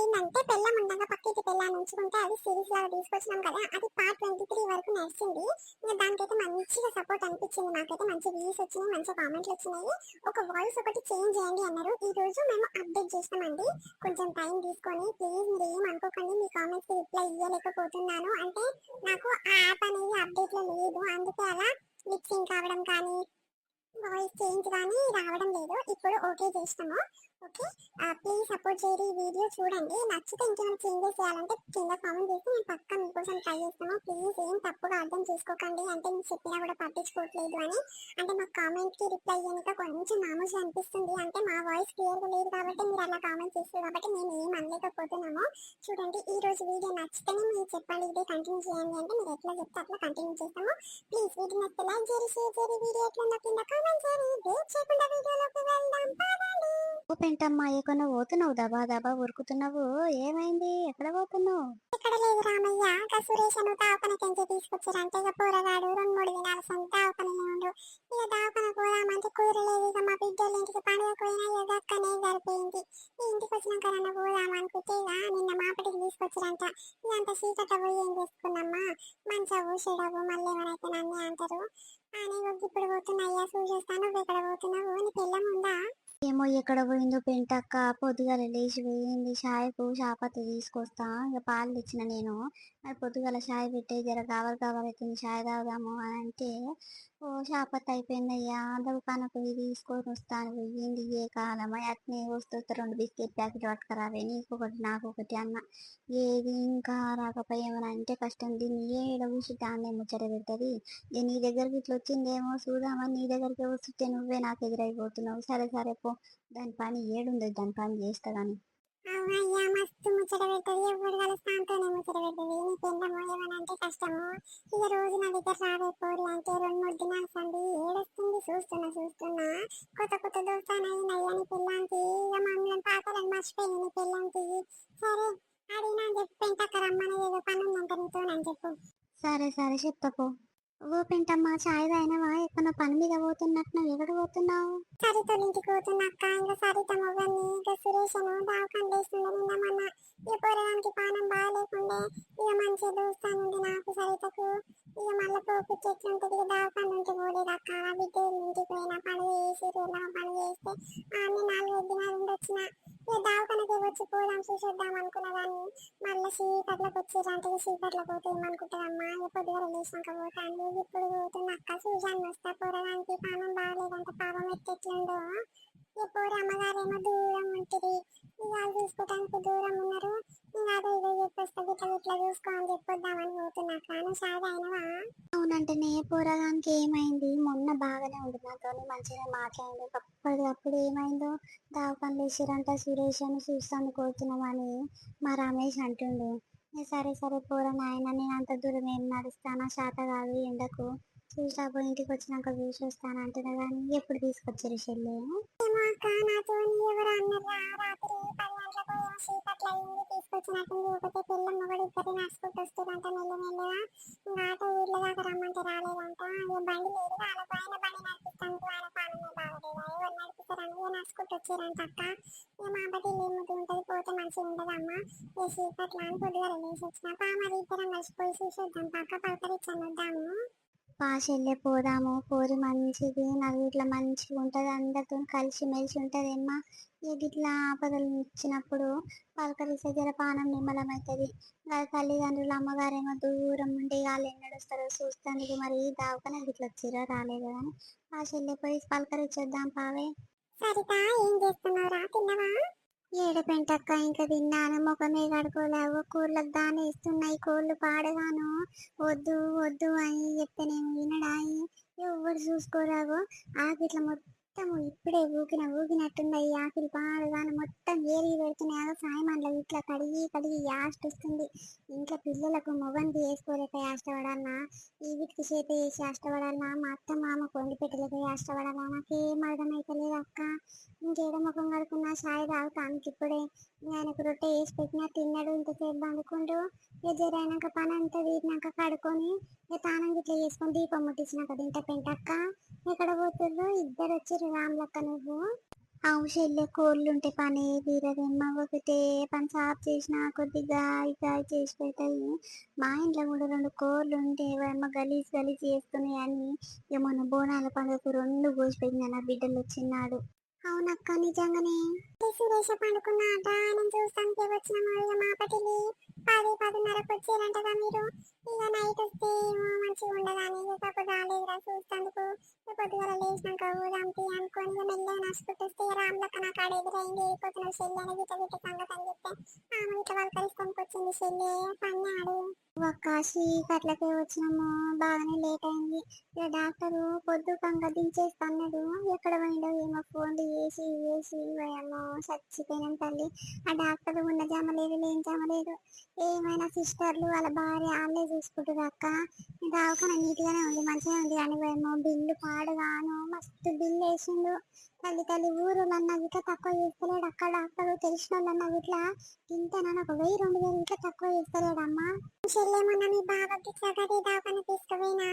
ఏంటంటే పెళ్ళం ఉండగా పక్కింటి పెళ్ళాన్ని ఉంచుకుంటే అది సిరీస్ లాగా తీసుకొచ్చినాం కదా అది పార్ట్ ట్వంటీ త్రీ వరకు నడిచింది. ఇంకా దానికైతే మంచిగా సపోర్ట్ అనిపించింది నాకైతే మంచి వ్యూస్ వచ్చినాయి మంచి కామెంట్లు వచ్చినాయి. ఒక వాయిస్ ఒకటి చేంజ్ చేయండి అన్నారు. ఈ రోజు మేము అప్డేట్ చేస్తామండి. కొంచెం టైం తీసుకొని ప్లీజ్ మీరు ఏం అనుకోకండి మీ కామెంట్స్ రిప్లై ఇవ్వలేకపోతున్నాను అంటే నాకు ఆ యాప్ అనేది అప్డేట్లో లేదు. అందుకే అలా మిక్సింగ్ కావడం కానీ వాయిస్ చేంజ్ కానీ రావడం లేదు. ఇప్పుడు ఓకే చేసినాము ఓకే ప్లీజ్ సపోర్ట్ చేయరు ఈ వీడియో చూడండి. నచ్చితే ఇంకేమైనా చేంజెస్ చేయాలంటే కింద కామెంట్ చేసి నేను పక్క మీకోసం ట్రై చేస్తాను. ప్లీజ్ ఏం తప్పుగా అర్థం చేసుకోకండి. అంటే మీకు చెప్పినా కూడా పట్టించుకోవట్లేదు అని. అంటే మా కామెంట్కి రిప్లై చేయక కొంచెం మామూలు అనిపిస్తుంది. అంటే మా వాయిస్ క్లియర్గా లేదు కాబట్టి మీరు అలా కామెంట్ చేస్తారు కాబట్టి మేము ఏం అనలేకపోతున్నాము. చూడండి ఈ రోజు వీడియో నచ్చితేనే మీరు చెప్పండి. ఇదే కంటిన్యూ చేయండి అంటే మీరు ఎట్లా చెప్తే అట్లా కంటిన్యూ చేస్తాము. ప్లీజ్ వీడియో నచ్చితే లైక్ చేయరు షేర్ చేయండి వీడియో ఎట్లా కింద కామెంట్ చేయండి. వెయిట్ చేయకుండా వీడియోలోకి వెళ్దాం. పదండి. ఓ పెంటమ్మా ఎక్కడ పోతున్నావు దబా దబా ఉరుకుతున్నావు. ఏమైంది? ఎక్కడ పోతున్నావు? ఇక్కడ లేదు రామయ్య. ఇంకా సురేష్ అను దావకన కెంచి తీసుకొచ్చారంటే. ఇక పూరగాడు రెండు మూడు దినాల సొంత దావకననే ఉండు. ఇక దావకన పోదామంటే కూరలేదు ఇక మా బిడ్డల ఇంటికి పండుగ పోయినా ఇక అక్కనే సరిపోయింది ఈ ఇంటికి వచ్చినాక నన్ను పోదాం అనుకుంటే ఇక నిన్న మాపటికి తీసుకొచ్చారంట. ఇదంతా సీకట పోయి ఏం చేసుకున్నామ్మా? మంచవు చెడవు మళ్ళీ ఏమైతే నన్నే అంటారు? అని ఇప్పుడు పోతున్నాయ్యా సూచిస్తాను చూసేస్తాను నువ్వు ఎక్కడ పోతున్నావు? నీ పిల్లం ఉందా? ఏమో ఎక్కడ పోయిందో పెంటక్క. పొద్దుగాల లేచి పోయింది. షాయ్కు షాపత్తి తీసుకొస్తా. ఇక పాలు తెచ్చిన నేను. మరి పొద్దుగాల షాయ్ పెట్టే జర కావాలి కావాలి షాయ్ తాగుదాము అని అంటే ఓ షాపత్ అయిపోయిందయ్యా. దుకాణకు పోయి తీసుకొని వస్తాను. పోయింది ఏ కాలమా అట్నే వస్తుంది రెండు బిస్కెట్ ప్యాకెట్ పట్టుకురావే నీకు ఒకటి నాకు ఒకటి అన్న. ఏది ఇంకా రాకపోయేమని అంటే కష్టం. దీన్ని ఏడ కూర్చుంటే దాన్నే ముచ్చట పెడుతుంది? ఇక నీ దగ్గరికి ఇట్లా వచ్చిందేమో చూద్దామని నీ దగ్గరికి వస్తుంటే నువ్వే నాకు ఎదురైపోతున్నావు. సరే సరే పో. దాని పని ఏడుంది దాని పని చేస్తా కానీ అవునయ్యా మస్తు ముచ్చట పెడుతుంది ఎవరు కలుస్తాంతోనే ముచ్చట పెడుతుంది? నీ పెండమో ఏమనంటే కష్టము? ఇక రోజు నా దగ్గర రావే పోరి అంటే రెండు మూడు దినాలు సంది. ఏడొస్తుంది చూస్తున్నా చూస్తున్నా. కొత్త కొత్త దోస్తానయ్యింది అయ్యా నీ పిల్లానికి ఇక మమ్మల్ని పాతలను మర్చిపోయింది నీ పిల్లానికి సరే అడిగినా చెప్పు పెంటక్క రమ్మని ఏదో పని ఉందంట నీతో అని చెప్పు. సరే సరే చెప్తాపో ఓ పెంటమ్మా చాయ్ తాగినావా? ఎక్కడ పని మీద పోతున్నట్టు నువ్వు ఎక్కడ పోతున్నావు? సరితో ఇంటికి పోతున్నా అక్క. ఇంకా సరిత మొగని ఇంకా సురేషను దావకాన్ వేస్తుండే నిన్న మొన్న ఇక పోరడానికి పానం బాగాలేకుండే. ఇక మంచిగా దూస్తానుంది నాకు సరితకు. ఇక మళ్ళీ పోపు చెట్లు ఉంటుంది. ఇక దావకాన్ నుండి పోలేదు అక్క. ఆ బిడ్డ ఇంటికి పోయినా పని చేసి ఊర్లో పని చేస్తే ఆమె నాలుగు దినాలు ఉండొచ్చిన. దావకానకి వచ్చి పోదాం చూసేద్దాం అనుకున్నా కానీ మళ్ళీ చీకట్లకు వచ్చి ఇలాంటివి చీకట్లకు పోతే ఏమనుకుంటుందమ్మా ఇక పొద్దుగా లేచినాక పోతాను ఇప్పుడు పోతున్నా అక్క చూశాను వస్తా పోరడానికి పానం బాగాలేదంటే. పాపం ఎట్టెట్లుందో? ఇక పోరు అమ్మగారేమో దూరం ఉంటుంది ఇవాళ వాళ్ళు దూరం ఉన్నారు. ఇంకా అదే ఇదే ఇట్లా చూసుకో అని చెప్పొద్దామని పోతున్నా. కానీ సాగు అయినవా? అవునంటేనే పోరగానికి ఏమైంది? మొన్న బాగానే ఉంది నాతో మంచిగా మాట్లాడింది అప్పటికప్పుడు ఏమైందో దావకాన్ లేచిరంట సురేష్ అని చూస్తాను కోరుతున్నామని మా రమేష్ అంటుండు. సరే సరే పోరా నాయన నేను అంత దూరం ఏం నడుస్తానా? శాత కాదు ఎండకు. చూసాబో ఇంటికి వచ్చినాక చూసి వస్తాను అంటున్నా కానీ ఎప్పుడు తీసుకొచ్చారు చెల్లి? ఏమో అక్క నాతో ఎవరు రాత్రి పది గంటలకు ఏమో అయింది తీసుకొచ్చినట్టుంది. ఒకటే పిల్ల మొగడు ఇద్దరు నడుచుకుంటూ వస్తుందంట మెల్ల మెల్లగా ఇంకా ఆటో ఊర్లో దాకా రమ్మంటే రాలేదంట. ఇక బండి లేదు వాళ్ళ పైన బండి నడిపిస్తానికి పాలనే బాగలేదు? ఎవరు నడిపిస్తారని ఇక నడుచుకుంటూ వచ్చారంట అక్క. ఇక మా బట్టి ఉంటుంది పోతే మంచిగా ఉండదమ్మా. ఏ చీకట్లు అని పొద్దుగా లేచి వచ్చిన మరి ఇద్దరం కలిసిపోయి చూసేద్దాం పక్క పలకరించాను వద్దాము పా చెల్లె పోదాము పోరి మంచిది నాకు ఇట్లా మంచిగా ఉంటుంది అందరితో కలిసి మెలిసి ఉంటుంది అమ్మా. ఇక ఇట్లా ఆపదలు ఇచ్చినప్పుడు పలకరిస్తే జర పానం నిమ్మలమవుతుంది వాళ్ళ తల్లిదండ్రులు అమ్మగారేమో దూరం ఉండి వాళ్ళు ఎన్నడొస్తారో చూస్తానికి మరి దావకనే ఇట్లా వచ్చిరా రాలేదు కానీ ఆ చెల్లె పోయి పలకరించొద్దాం పావే. సరిత ఏం చేస్తున్నావురా? తిన్నవా? ఏడపెంటక్క ఇంకా తిన్నాను. ముఖమే కడుకోలేవు కోళ్ళకు దాని ఇస్తున్నాయి. కోళ్ళు పాడగాను వద్దు వద్దు అని చెప్తేనేమో వినడాయి ఎవరు చూసుకోరావు ఆకిట్ల మొత్తం ఇప్పుడే ఊకిన ఊకినట్టున్నాయి ఆకులు పాడగాను మొత్తం ఏరి పెడుతున్నాయో. సాయమాన్లో ఇట్లా కడిగి కడిగి యాస్ట్ వస్తుంది. ఇంట్లో పిల్లలకు మొగంది వేసుకోలేక యాష్టపడాలనా ఈ వీటికి చేత వేసి యాష్టపడాలన్నా మా అత్త మామ కొండి పెట్టలేక యాష్టపడాలా నాకేం అర్థమైతలేదు అక్క. ఇంకేడ ముఖం కడుకున్నా రావు తాగుతానికి ఇప్పుడే ఆయనకు రొట్టె వేసి పెట్టినా తిన్నాడు ఇంతసేపు పండుకుంటూ ఇక జరైనాక పని అంతా తీరినాక కడుకొని ఇక తానం గిట్ల చేసుకొని దీపం ముట్టించినాక ఇంత పెంటక్క. ఎక్కడ పోతుండ్రు ఇద్దరు వచ్చారు రామ్లక్క నువ్వు. అవు చెల్లె కోళ్ళు ఉంటే పని తీరదేమ్మ ఒకటే పని సాఫ్ చేసిన కొద్దిగా ఇక చేసి పెడతాయి. మా ఇంట్లో కూడా రెండు కోళ్ళు ఉంటే అమ్మ గలీజ్ గలీజ్ చేస్తున్నాయి అని ఇక మొన్న బోనాల పండుగకు రెండు కోసి పెట్టిన నా బిడ్డలు వచ్చినాడు. అవునక్క నిజంగానే. సురేష పండుకున్నాట ఆయన చూస్తానికి వచ్చిన ఇక మాపటికి పది పదిన్నరకు వచ్చారంటగా మీరు. ఇక నైట్ వస్తే ఏమో మంచిగా ఉండదని. ఇక పాప రాలేదురా చూస్తాందుకు. పొద్దుగాల లేచినాక ఊరంతి అనుకొని ఇక మెల్లగా నడుచుకుంటూ రామ్లక్క నా కాడ ఎదురైంది. వెళ్ళిపోతున్నావు చెల్లి అని గిట్ట గిట్ట సంగతి అని చెప్తే ఆమె ఇట్లా పలకరిస్తానికి వచ్చింది చెల్లి. పన్నాడు ఒక్క చీకట్లకే వచ్చినాము. బాగానే లేట్ ఇక డాక్టరు పొద్దు కంక దించేస్తన్నాడు ఎక్కడ పోయిండో ఏమో ఫోన్లు చేసి వేసి పోయామో చచ్చిపోయినాం తల్లి. ఆ డాక్టర్ ఉన్న జామ లేదు లేని జామ లేదు. ఏమైనా సిస్టర్లు వాళ్ళ భార్య వాళ్ళే చూసుకుంటారు అక్క. దావకన నీట్గానే ఉంది మంచిగా ఉంది. కానీ పోయేమో బిల్లు పాడుగాను. మస్తు బిల్లు వేసిండు తల్లి తల్లి ఊరులన్నా ఇట్లా తక్కువ చేస్తలేడు అక్కడ అక్కడ తెలిసిన వాళ్ళన్నా ఇట్లా ఇంతేనా ఒక వెయ్యి రెండు వేలు ఇట్లా తక్కువ చేస్తలేడమ్మా. చెల్లె మీ బాబాకి చక్కటి దాకా తీసుకుపోయినా.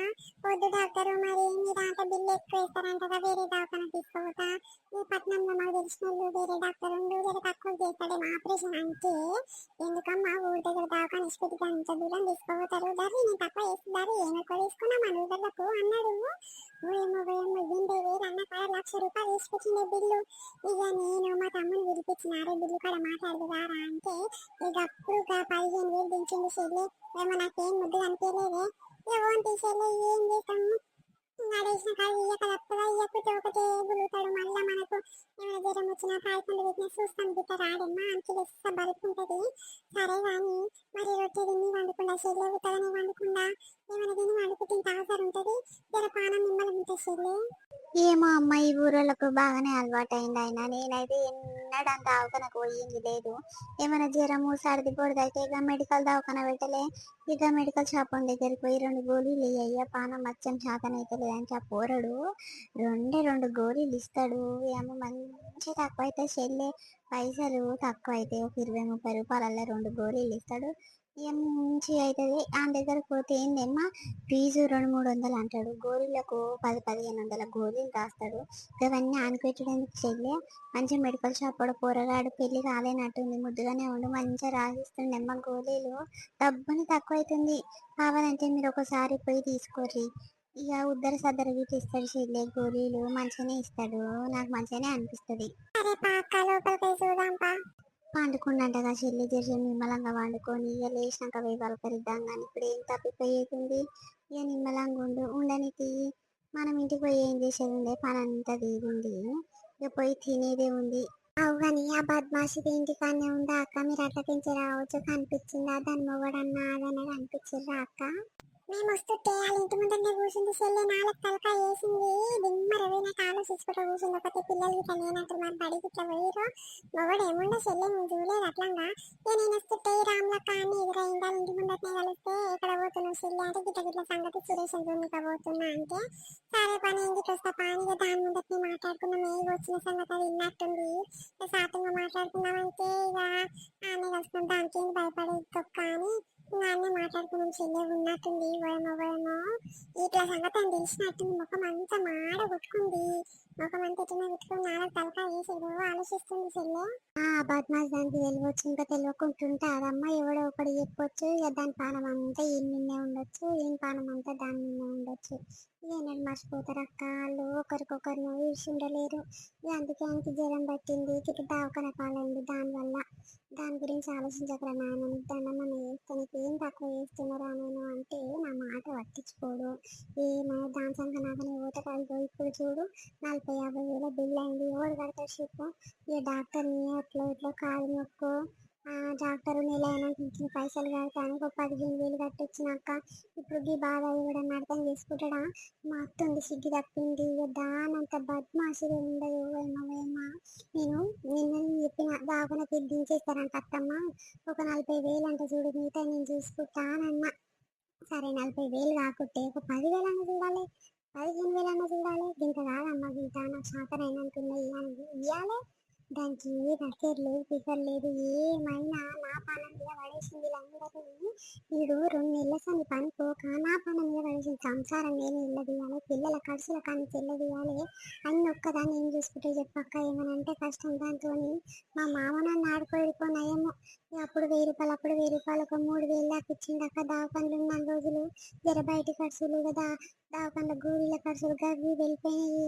పొద్దు డాక్టర్ బిల్లు ఎక్కువ వేస్తారంటగా వేరే దవాఖాన తీసుకోవతా ఈ పట్నంలో మాకు తెలిసిన వాళ్ళు వేరే డాక్టర్ ఉండు వేరే తక్కువ చేస్తాడేమో ఆపరేషన్ అంటే. ఎందుకమ్మా ఊరి దగ్గర దవాఖాన ఇష్టపెట్టి అంత దూరం తీసుకోపోతారు? దారి నేను తక్కువ వేస్తున్నారు ఏమి ఎక్కువ తీసుకున్నా మన ఊళ్ళకు అన్నాడు ఓయేమో ఓయేమో దీంట్లో వేరే అన్న కాడ లక్ష రూపాయలు తీసుకొచ్చిండే బిల్లు. ఇక నేను మా తమ్ముని పిలిపించినారు బిల్లు కాడ మాట్లాడుదారా అంటే ఇక అప్పుడు పదిహేను వేలు దించింది చెల్లి. ఏమో నాకేం ముద్దు కనిపించలేదే. ఇక ఓన్ తీసేలే ఏం చేస్తాము? నడేసిన కాదు ఇయ్యక తప్పదా ఇయ్యకపోతే ఒకటే గులుతాడు మళ్ళా మనకు ఏమైనా జ్వరం వచ్చినా కాయకుండా పెట్టినా చూస్తాం బిడ్డ రాడమ్మా. అంత లెస్స బలుపు ఉంటుంది. సరే కానీ మరి రొట్టె తిని వండుకుండా చెల్లె ఉత్తగానే వండుకుండా ఏమైనా తిని ఉంటది. జర పానం నిమ్మలం ఉంటుంది ఏమో అమ్మ ఈ ఊరలకు బాగానే అలవాటు అయింది ఆయన నేనైతే ఎన్నడూ అంత దవాఖానకు పోయింది లేదు. ఏమైనా జ్వరము సర్ది పొడిది అయితే ఇక మెడికల్ దవాఖాన పెట్టలే. ఇక మెడికల్ షాప్ దగ్గరికి పోయి రెండు గోళీలు అయ్యా పానం మచ్చం శాతం అయితే లేదని ఆ పోరడు. రెండే రెండు గోళీలు ఇస్తాడు. ఏమో మంచి తక్కువ అయితే చెల్లె. పైసలు తక్కువ అయితే ఒక ఇరవై ముప్పై రూపాయలలో రెండు గోళీలు ఇస్తాడు. ఇక మంచి అవుతుంది ఆ దగ్గరకు పోతే ఏందమ్మా ఫీజు రెండు మూడు వందలు అంటాడు. గోళీలకు పది పదిహేను వందల గోళీలు రాస్తాడు ఇవన్నీ ఆనిపెట్టడానికి చెల్లి మంచి మెడికల్ షాప్ కూడా పోరగాడు పెళ్ళి కాలేనట్టుంది. ముద్దుగానే ఉండు మంచిగా రాసిస్తుంది అమ్మ గోళీలు డబ్బుని తక్కువ అవుతుంది కావాలంటే మీరు ఒకసారి పోయి తీసుకోర్రి. ఇక ఉద్దర సద్దర వీటి ఇస్తాడు చెల్లి గోళీలు మంచిగానే ఇస్తాడు. నాకు మంచిగానే అనిపిస్తుంది. సరే చెల్లి చేసి నిమ్మలంగా వండుకొని ఇక లేచినాక పోయి పలకరిద్దాం కానీ ఇప్పుడు ఏం తప్పిపోయేది? ఇక నిమ్మలంగా ఉండు ఉండనికి మనం ఇంటికి పోయి ఏం చేసేది ఉండే పని అంతా తీరింది ఇక పోయి తినేదే ఉంది. అవు కానీ ఆ బద్మాషిది ఇంటికాడనే ఉందా అక్క? మీరు అట్లా పెంచి రావచ్చు కనిపించిందా? దాని మొగడన్నా అదన్నా కనిపించిందా అక్క? మేము వస్తుంటే వాళ్ళ ఇంటి ముందరనే కూర్చుంది చెల్లి నాలుగు తలకాయ వేసింది. దిమ్మ రవి నాకు ఆలోచించుకుంటూ కూర్చుంది. ఒకటి పిల్లలు ఇట్లా నేనంటే మరి బడికి ఇట్లా పోయిరు మొగడు ఏముండో చెల్లి నువ్వు చూడలేదు అట్లంగా ఏ నేను వస్తుంటే రామ్లక్క అని ఎదురైందా? ఇంటి ముందరనే కలిస్తే ఎక్కడ పోతున్నావు చెల్లి అంటే గిట్ట గిట్ల సంగతి సురేష్ భూమిక పోతున్నా అంటే సరే పని ఇంటికి వస్తా? పానిగా దాని ముందరనే మాట్లాడుకున్నాం ఏ వచ్చిన సంగతి అది విన్నట్టుంది. సాతంగా మాట్లాడుకున్నామంటే ఇక ఆమె కలుసుకుంటా దానికి ఏం భయపడేది? తొక్క అని నాన్నే మాట్లాడుకున్నాం చెల్లె ఉన్నట్టుంది ఓయమో ఓయమో ఇట్లా సంగతి అని తెలిసినట్టుంది ముఖం అంతా మాడ కొట్టుకుంది. ముఖం అంతా ఇట్లా పెట్టుకుని నాలుగు తలకాయ వేసేదో ఆలోచిస్తుంది చెల్లె. ఆ బద్మాస్ దానికి తెలియవచ్చు ఇంకా తెలియకుంటుంటే అదమ్మా ఎవడో ఒకటి చెప్పొచ్చు. ఇక దాని పానం అంతా ఏం నిన్నే ఉండొచ్చు ఏం పానం అంతా దాని నిన్నే ఉండొచ్చు. ఏనాడు మర్చిపోతారు అక్క వాళ్ళు ఒకరికొకరు విడిచి ఉండలేరు ఇక అందుకే ఆయనకి జ్వరం పట్టింది ఇప్పుడు దావకన పాలైంది దానివల్ల. దాని గురించి ఆలోచించకరా నాన్న. నీకు దండం ఏం తక్కువ చేస్తున్నారా నేను అంటే నా మాట పట్టించుకోడు. ఏమో దాని సంగతి నాకు పోతే కాదు. ఇప్పుడు చూడు నలభై యాభై వేల బిల్ అయింది. ఎవరు కడతారు చెప్పు? ఇక డాక్టర్ని అట్లా ఇట్లా కాలు నొక్కు డాక్టర్ నెల అయినాక ఇచ్చిన పైసలు కడతాను ఒక పదిహేను వేలు కట్టొచ్చినాక ఇప్పుడు ఈ బాధ ఇవ్వడం అర్థం చేసుకుంటాడా? మా అత్త ఉంది సిగ్గు తప్పింది ఇక దానంత బద్మాసిగా ఉండదు ఏమో ఏమో. నేను నిన్న చెప్పిన దావనకి దించేస్తారంట అత్తమ్మ. ఒక నలభై వేలు అంట చూడు మిగతా నేను చూసుకుంటానన్నా సరే నలభై వేలు కాకుంటే ఒక పదివేలు అన్న చూడాలి పదిహేను వేలు అన్న చూడాలి. ఇంత కాదమ్మా ఇంత నాకు శాతం అయినంటున్నాయి ఇవ్వాలి దానికి రకెట్ లేదు ఫిగర్ లేదు ఏమైనా నా పానం మీద పడేసింది వీళ్ళందరినీ వీడు రెండు నెలల సంది పని పోక నా పని మీద పడేసింది సంసారం నేను ఇల్ల పిల్లల ఖర్చుల కానీ తెల్లది తీయాలి అన్ని ఒక్కదాన్ని ఏం చూసుకుంటే చెప్పక్క ఏమనంటే అంటే కష్టం దాంతో మా మామ నన్ను ఆడుకోడిపోయినాయేమో అప్పుడు వెయ్యి రూపాయలు అప్పుడు వెయ్యి రూపాయలు ఒక మూడు వేలు దాకా ఇచ్చిండక్క దావకండ్లు ఉన్న రోజులు. జర బయట ఖర్చులు కదా దావకండ్ల గూరీల ఖర్చులు గవి వెళ్ళిపోయినాయి.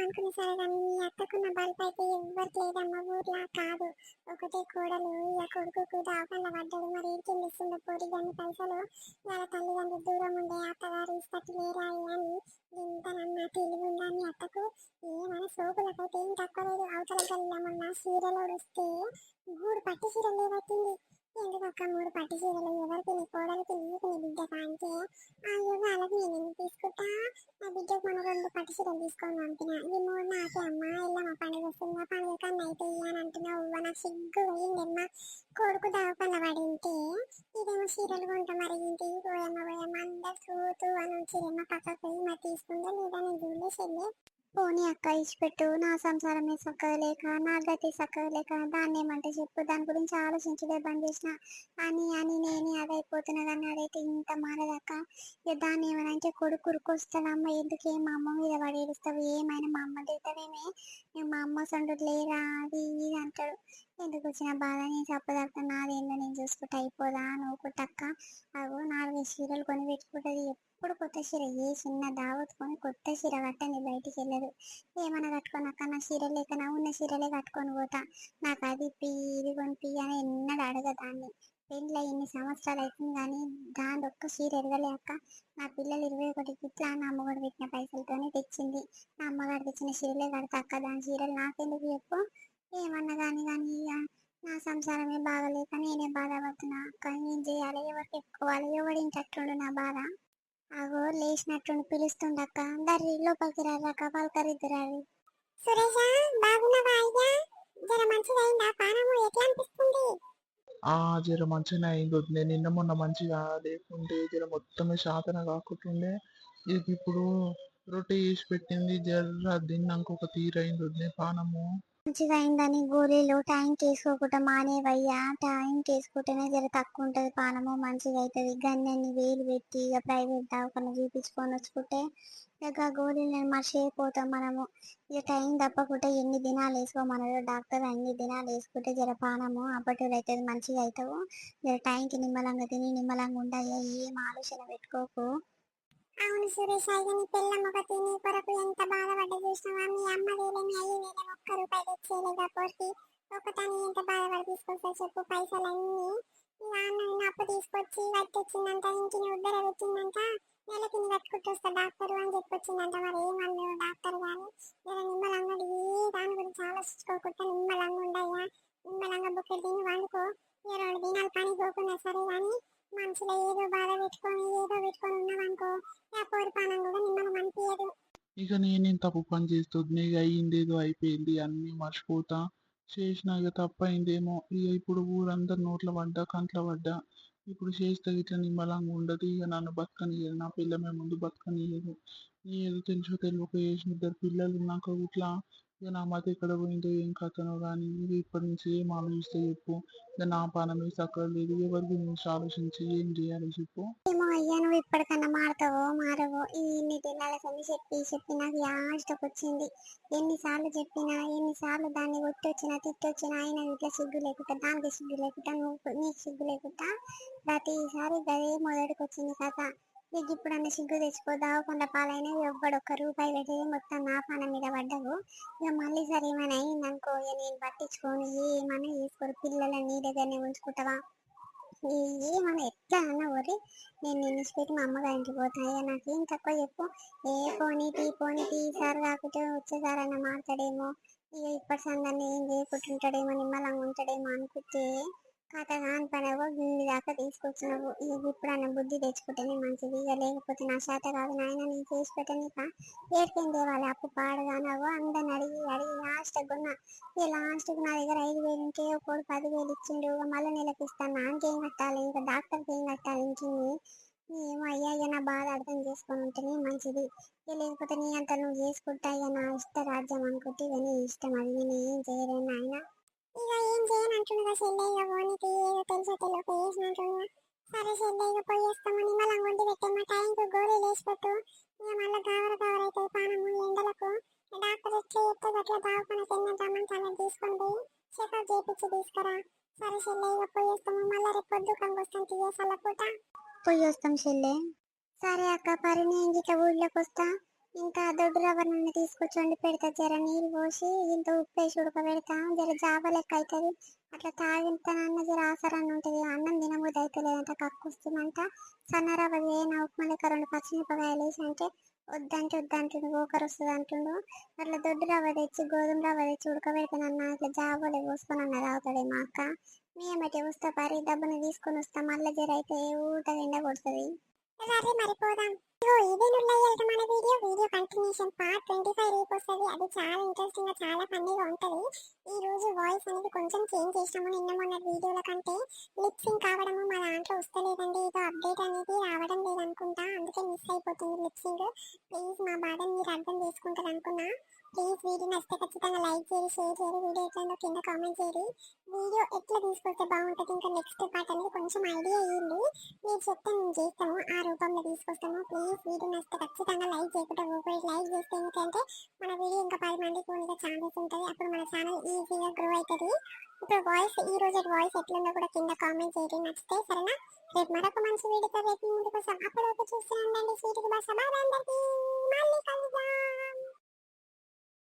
అనుకునే సరే కానీ మీ అక్కకున్న బల్బ్ అయితే ఎవ్వరు లేదమ్మా ఊర్లా కాదు. ఒకటే కోడలు ఇక కొడుకు దావకండ పడ్డాడు. మరి ఏం చెల్లిస్తుందో పోటీ దాని పైసలు? వాళ్ళ తల్లిదండ్రులు దూరం ఉండే అత్తగారు ఇస్తట్టు లేరాయి అని ఇంతనన్న తెలివి ఉందా మీ అత్తకు? ఏమైనా సోకులకైతే ఏం తక్కువ లేదు. అవతల గల్లా మొన్న సీరియల్ వస్తే మూడు పట్టి చీరలు లేవట్టింది ఎందుకక్క మూడు పట్టు చీరలు ఎవరికి నీ కోడలికి నీకు నీ బిడ్డక అంటే ఆ యుగాలకు నేను ఎందుకు తీసుకుంటా? నా బిడ్డకు మన రెండు పట్టు చీరలు తీసుకొని పంపిన. ఈ మూడు నాకే అమ్మ ఇలా మా పండుగ వస్తుందా? పండుగ కన్నా అయితే అని అంటున్నావు ఉవ్వ నాకు సిగ్గు పోయిందమ్మ కొడుకు దవకన్న పడింటే ఇదేమో చీరలు కొంట మరి ఇంటి. పోయమ్మ పోయమ్మ అందరు చూతూ అని. చీరమ్మ పక్కకు పోయి మరి తీసుకుందా లేదా నేను చూడలే పోనీ అక్క ఇచ్చిపెట్టు. నా సంసారమే సక్కలేక లేక నా గతి సక్కలేక లేక దాన్ని ఏమంటే చెప్పు. దాని గురించి ఆలోచించడే బంద్ చేసిన. అని అని నేనే అదైపోతున్నా కానీ అదైతే ఇంత మారదక్క ఇక దాన్ని ఏమైనా అంటే కొడుకు కురుకొస్తాడమ్మ ఎందుకే మా అమ్మ మీద పడి ఏడుస్తావు? ఏమైనా మా అమ్మ తిడతావేమే మా అమ్మ సండు లేరా? అది ఇది అంటాడు. ఎందుకు వచ్చిన బాధ? నేను చెప్పదక్క నాదేందో నేను చూసుకుంటే అయిపోదా? నువ్వు కుట్టక్క అగో నాలుగు చీరలు కొని పెట్టుకుంటుంది. ఎప్పుడు కొత్త చీర ఏ చిన్న దావత్తుకొని కొత్త చీర కట్టని బయటికి వెళ్ళదు ఏమైనా కట్టుకోనక్క నా చీర లేక నా ఉన్న చీరలే కట్టుకొని పోతా. నాకు అది పి ఇది కొనిపి అని ఎన్నడూ అడగదాన్ని. పెళ్ళి ఇన్ని సంవత్సరాలు అవుతుంది కానీ దాని ఒక్క చీర ఎరగలే అక్క. నా పిల్లలు ఇరవై ఒకటి ఇట్లా నా అమ్మగారు పెట్టిన పైసలతోనే తెచ్చింది. నా అమ్మగారు తెచ్చిన చీరలే కడతా అక్క. దాని చీరలు నాకెందుకు చెప్పు? ఏమన్నా కానీ కానీ ఇక నా సంసారమే బాగలేక నేనే బాధపడుతున్నా. అక్క ఏం చేయాలి? ఎవరికి ఎక్కువాలి? ఎవడింటట్టుండు నా బాధ? అగో లేచినట్టుండి పిలుస్తుండక్క దర్రి లోపలికి రాక పలకరిద్దురాలి సురేష బాగున్నావా అయ్యా? జర మంచిదైందా? పానము ఎట్లా అనిపిస్తుంది? ఆ జర మంచిగానే అయింది నిన్న మొన్న మంచిగా లేకుంటే జర మొత్తమే శాతన కాకుంటుండే. ఇది ఇప్పుడు రొట్టె చేసి పెట్టింది. జర తిన్నాక ఒక తీరైంది పానము. మంచిగా అయిందని గోళీలు టైంకి వేసుకోకుండా మానేవయ్యా. టైంకి వేసుకుంటేనే జర తక్కువ ఉంటుంది పానము మంచిగా అవుతుంది గన్నెన్ని వేలు పెట్టి ఇక ప్రైవేట్ దవాఖాన చూపించుకొని వచ్చుకుంటే ఇక గోళీలు మర్చిపోతాం మనము. ఇక టైం తప్పకుండా ఎన్ని దినాలు వేసుకోమన్నాడు డాక్టర్ అన్ని దినాలు వేసుకుంటే జర పానము అప్పటి అవుతుంది మంచిగా అవుతావు జర టైంకి నిమ్మలంగా తిని నిమ్మలంగా ఉండయ్యా ఏం ఆలోచన పెట్టుకోకు. అవును సురేష్ అయ్య నీ పిల్లమ్మ ఒక తిని కొరకు ఎంత బాధపడ్డ చూసినావా? మీ అమ్మ వేలే అయ్యి అయ్య ఒక్క రూపాయి తెచ్చేయలేదా పోర్కి? ఒకటని ఎంత బాధపడి తీసుకొస్తా చెప్పు పైసలన్నీ మీ నాన్న నిన్న అప్పు తీసుకొచ్చి కట్టొచ్చిందంట ఇంటిని ఉద్దర పెట్టిందంట నెలకి నీ కట్టుకుంటూ వస్తా డాక్టర్ అని చెప్పొచ్చిందంట. మరి ఏమన్నా డాక్టర్ కానీ లేదా నిమ్మలంగా ఏ దాని గురించి ఆలోచించుకోకుండా నిమ్మలంగా ఉండయ్యా నిమ్మలంగా బుక్కెట్ తిని వండుకో. ఈ రెండు దినాలు పని పోకున్నా సరే కానీ మనసులో ఏదో బాధ పెట్టుకొని ఏదో పెట్టుకొని ఉన్నామనుకో ఆ కోరిపానం కూడా మిమ్మల్ని అనిపించదు ఇక నేనేం తప్పు పని చేస్తుంది ఇక అయ్యింది ఏదో అయిపోయింది అన్నీ మర్చిపోతా. చేసిన ఇక తప్పు అయిందేమో ఇక ఇప్పుడు ఊరందరు నోట్ల పడ్డా కంట్ల పడ్డా. ఇప్పుడు చేస్తే ఇట్లా నిమ్మలంగా ఉండదు ఇక నన్ను బతకనియదు నా పిల్లమే ముందు బతకనియదు నీ ఏదో తెలుసో తెలియక చేసిన ఇద్దరు పిల్లలు ఉన్నాక ఇట్లా ఇక నా మత ఎక్కడ పోయిందో ఏం కథనో కానీ ఇది ఇప్పటి నుంచి ఏం ఆలోచిస్తే చెప్పు. ఇక నా పానమే చక్కగా లేదు. ఎవరి గురించి ఆలోచించి ఏం చేయాలో చెప్పు. ఏమో అయ్యా నువ్వు ఇప్పటికన్నా మారుతావో మారవో? ఈ ఇన్ని దినాల చెప్పి చెప్పి నాకు యాస్టకు వచ్చింది. ఎన్నిసార్లు చెప్పినా ఎన్నిసార్లు దాన్ని కొట్టొచ్చినా తిట్టొచ్చినా ఆయన ఇట్లా సిగ్గు లేకుండా దానికి సిగ్గు లేకుండా నువ్వు నీకు సిగ్గు లేకుండా ప్రతిసారి గదే మొదటికి వచ్చింది కథ. నీకు ఇప్పుడు అన్న సిగ్గు తెచ్చుకోదావు కొండ పాలైనా ఎవ్వడు ఒక్క రూపాయి పెట్టి మొత్తం నా పాన మీద పడ్డవు. ఇక మళ్ళీ సరే ఏమైనా అయిందనుకో ఇక నేను పట్టించుకోను ఏమైనా చేసుకోరు పిల్లలని నీ దగ్గరనే ఉంచుకుంటావా? ఏమైనా ఏమన్నా ఎట్లా అన్న ఒరి నేను నిన్ను పెట్టి మా అమ్మగారి ఇంటికి పోతాను ఇక నాకేం తక్కువ చెప్పు. ఏ పోనీ టీ పోనీ టీ ఈసారి కాకుంటే వచ్చేసారైనా మాట్లాడేమో. ఇక ఇప్పటి సందర్ని ఏం చేయకుంటుంటాడేమో నిమ్మలంగా ఉంటాడేమో అనుకుంటే కథ కాని గిన్ని దాకా తీసుకొచ్చినావు. ఇప్పుడు అన్న బుద్ధి తెచ్చుకుంటేనే మంచిది. ఇక లేకపోతే నా శాత కాదు నాయన నేను చేసి పెట్టనీక ఏడుకేం తేవాలి? అప్పు పాడగానవు? అందరిని అడిగి అడిగి లాస్ట్ కొన్నా ఈ లాస్ట్ నా దగ్గర ఐదు వేలు ఉంటే ఒకడు పదివేలు ఇచ్చిండు. మళ్ళీ నెలకి ఇస్తాను. నాకేం కట్టాలి? ఇంకా డాక్టర్కి ఏం కట్టాలి? ఇంటిని ఏమో అయ్యా ఇక నా బాధ అర్థం చేసుకొని ఉంటేనే మంచిది. ఇక లేకపోతే నీ అంత నువ్వు చేసుకుంటా ఇక నా ఇష్ట రాజ్యం అనుకుంటే ఇక నీ ఇష్టం. అది నేను ఏం చేయలేను నాయనా. ఇక ఏం చేయను అంటుండగా చెల్లె ఇక పోనీకి ఏదో తెలుసో తెలియక చేసిన సరే చెల్లె ఇక పోయేస్తాము నిమ్మలం వండి పెట్టేమో టైంకు గోళీలు వేసి పెట్టు ఇక మళ్ళీ గావర గావర అవుతుంది పానము ఎండలకు. డాక్టర్ ఎట్లా చెప్తే అట్లా దావకుండా తిన్నదామని తల తీసుకొని పోయి చెకప్ చేపించి తీసుకురా. సరే చెల్లె ఇక పోయేస్తాము మళ్ళీ రేపు పొద్దు కంగొస్తాం తీయేసాల పూట పోయి వస్తాం చెల్లె సరే అక్క పరి నేను ఇట్లా ఊళ్ళోకి వస్తా. ఇంకా దొడ్డు రవ్వ నన్ను తీసుకొచ్చి వండి పెడతా. జర నీళ్ళు పోసి ఇంత ఉప్పు వేసి ఉడకబెడతా. జర జాబ లెక్క అవుతుంది అట్లా తాగితేనన్న జర ఆసరాన్ని ఉంటుంది. అన్నం తినబుద్ధి అవుతలేదంట కక్కుస్తుందంట సన్న రవ్వ చేయన ఉప్మా లెక్క రెండు పచ్చిమిరపకాయలు వేసి అంటే వద్దంటే వద్దంటుండు. ఓకరు వస్తుంది అంటుండు. అట్లా దొడ్డు రవ్వ తెచ్చి గోధుమ రవ్వ తెచ్చి ఉడకబెడతానన్న ఇట్లా జాబోలే పోసుకొని అన్న తాగుతాడే మా అక్క. మేమటే వస్తా పరి డబ్బును తీసుకొని వస్తా. మళ్ళీ జర అయితే ఊట ఎండ కొడుతుంది. సరే మరి పోదాం. ఇగో ఇదే నుల్లయ్యలతో మన video? Video continuation part twenty five రేపు వస్తుంది. అది చాలా ఇంట్రెస్టింగ్గా చాలా ఫన్నీగా ఉంటది. ఈ రోజు వాయిస్ అనేది కొంచెం చేంజ్ చేసినాము నిన్న మొన్న వీడియోల కంటే. లిప్ సింక్ కావడము మా దాంట్లో వస్తలేదండి. ఏదో అప్డేట్ అనేది రావడం లేదనుకుంటా. అందుకే మిస్ అయిపోతుంది లిప్ సింక్ ప్లీజ్ మా బాధ మీరు అర్థం చేసుకుంటారు అనుకున్నా. ప్లీజ్ వీడియో నచ్చితే ఖచ్చితంగా లైక్ చేయండి షేర్ చేయండి. వీడియో ఎట్లా కింద కామెంట్ చేయండి. వీడియో ఎట్లా తీసుకొస్తే బాగుంటుంది? ఇంకా నెక్స్ట్ పార్ట్ అనేది కొంచెం ఐడియా అయ్యింది మీరు చెప్తే మేము చేస్తాము ఆ రూపంలో తీసుకొస్తాము. ప్లీజ్ వీడియో నచ్చితే ఖచ్చితంగా లైక్ చేయకుండా ఒకటి లైక్ చేస్తే ఏంటంటే మన వీడియో ఇంకా పది మందికి ఉండే ఛానల్స్ ఉంటుంది. అప్పుడు మన ఛానల్ ఈజీగా గ్రో అవుతుంది. ఇప్పుడు వాయిస్ ఈ రోజు వాయిస్ ఎట్లుందో కూడా కింద కామెంట్ చేయండి. నచ్చితే సరేనా? రేపు మరొక మంచి వీడియోతో రేపు ముందుకు వస్తాం. అప్పుడు ఒక చూస్తూ ఉండండి. స్వీట్కి బస్. బాయ్ అందరికీ. మళ్ళీ కలుద్దాం.